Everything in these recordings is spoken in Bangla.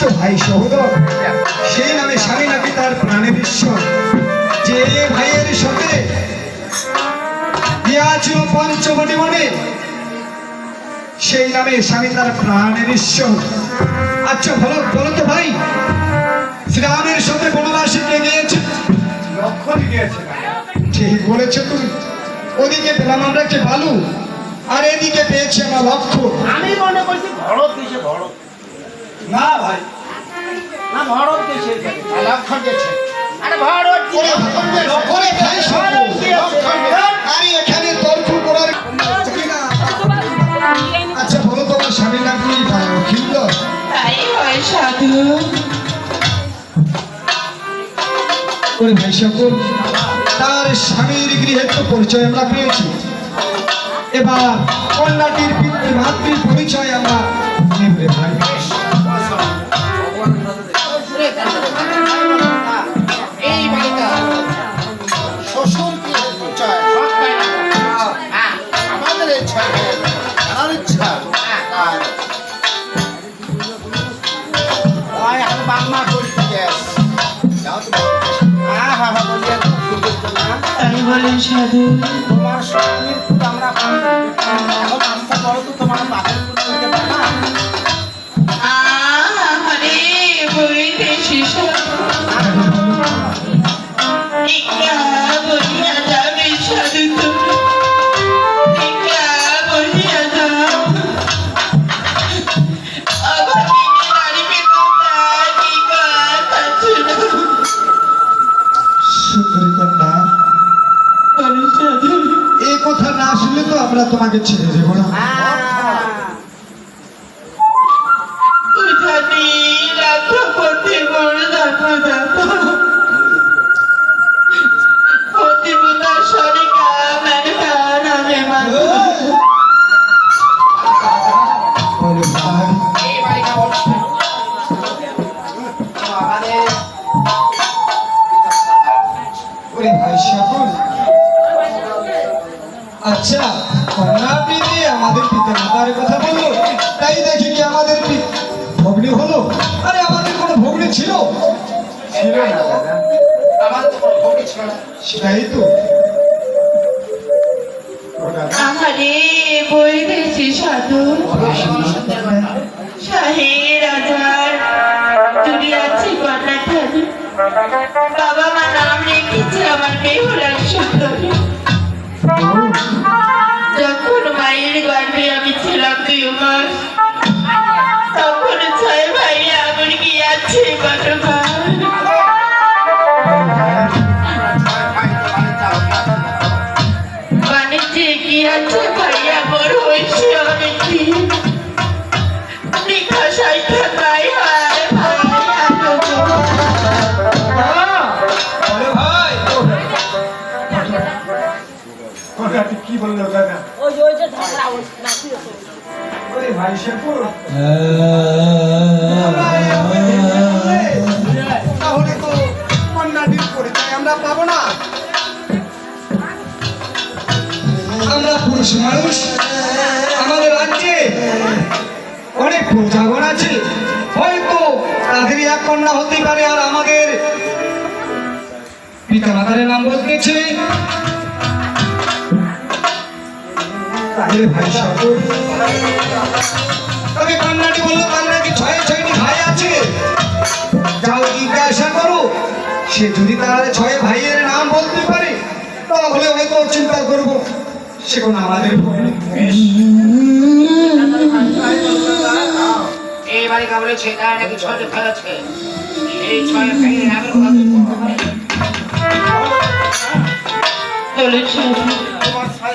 বলল ভাই সহোদর সেই নামে স্বামী নাকি তার প্রাণের ঈশ্বর যে ভাইয়ের সাথে দিয়াছিল পঞ্চবটি মনে সেই নামে স্বামী তার প্রাণের ঈশ্বর আচ্ছা ভালো বলো তো ভাই শ্রীরামের সাথে বনবাসী কে গিয়েছে? লক্ষণ গিয়েছে। ঠিক বলেছ তুমি। ওদিকে পেলাম আমরা কি বালু আর এদিকে পেয়েছি আমরা লক্ষ্য আমি মনে করছি ভরত দেশে ভরত। না ভাই। না ভরত দেশে লক্ষণ গেছে আরে ভরত কি? ওরে লক্ষণ গেছে? ওরে ভাই শোনো। ভরত গিয়েছে। আরে এখানে তর্ক করার আচ্ছা বলো তোমার স্বামীর নাম কি? খিল্ল তাই হয় সাধু। ওরে ভাই সকল তার স্বামীর গৃহের তো পরিচয় আমরা পেয়েছি। এবার কন্যাটির পিতৃ মাতৃ পরিচয় আমরা ভাই বলেন সাধু। তোমার পুত আমরা এখন আস্তে বড় তো তোমার পুত হইতে পারে না আরে বইতে শিশু। না আসলে তো আমরা তোমাকে ছেড়ে দেবো না। উঠানি রাখো প্রীতি আমাদের পিতা মাতার কথা বলল। তাই দেখি কি আমাদের ভগ্নী হলো? আরে আমাদের কোনো ভগ্নী ছিল? ছিল না আমাদের তো কোনো ভোগী ছিল না। সেটাই তো। সাধু। শাহে রাজার চুরি আছে কন্যা খালি বাবা মা নাম রেখেছে আমার বেহুলার সুন্দরী গর্ভে আমি ছিলাম দুই ছয় ভাই আমার গিয়াছে আছে? বাণিজ্যে পুরুষ মানুষ। আমাদের রাজ্যে অনেক প্রজাগণ আছে। হয়তো তাদেরই এক কন্যা হতে পারে আর আমাদের পিতা মাতারের নাম ভাই তবে কন্যাটি বলল তার নাকি ছয় ছয়টি ভাই আছে। যাও জিজ্ঞাসা করো। সে যদি তার ছয় ভাইয়ের নাম বলতে পারে, তাহলে হয়তো চিন্তা করব। সে কোন আমাদের ভয় নেই। এই বাড়িটা বলেছে তার নাকি ভাই আছে। এই ছয় ভাইয়ের নামের কথা তুই বল। বলে সাধু তোমার ছয়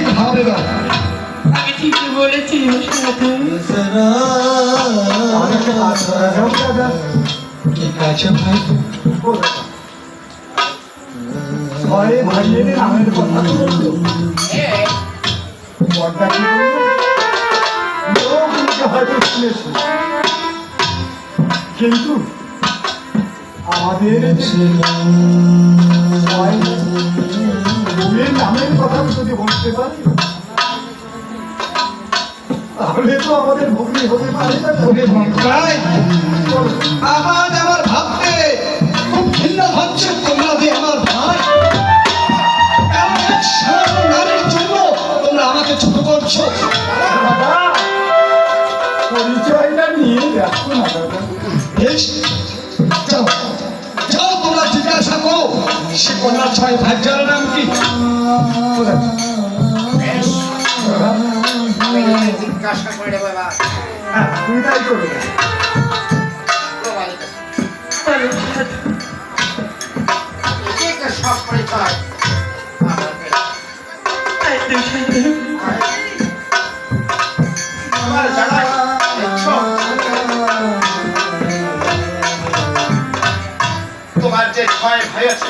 কিন্তু আমাদের নামের কথা যদি বলতে পারি। তাহলে তো আমাদের ভগ্নি হতে পারে না ওরে ভক্তাই। আজ আমার ভাবতে খুব ঘৃণা হচ্ছে তোমরা যে আমার ভাই। জন্য তোমরা আমাকে ছোট করছ? পরিচয়টা নিয়ে দেখো তোমরা জিজ্ঞাসা করো, সে কন্যা ছয় ভাইজার নাম কি? আমি জিজ্ঞাসা করে হ্যাঁ তুমি তাই করো সব পরিচয়? আমার জানাই তোমার যে ছয় ভাই আছে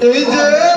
对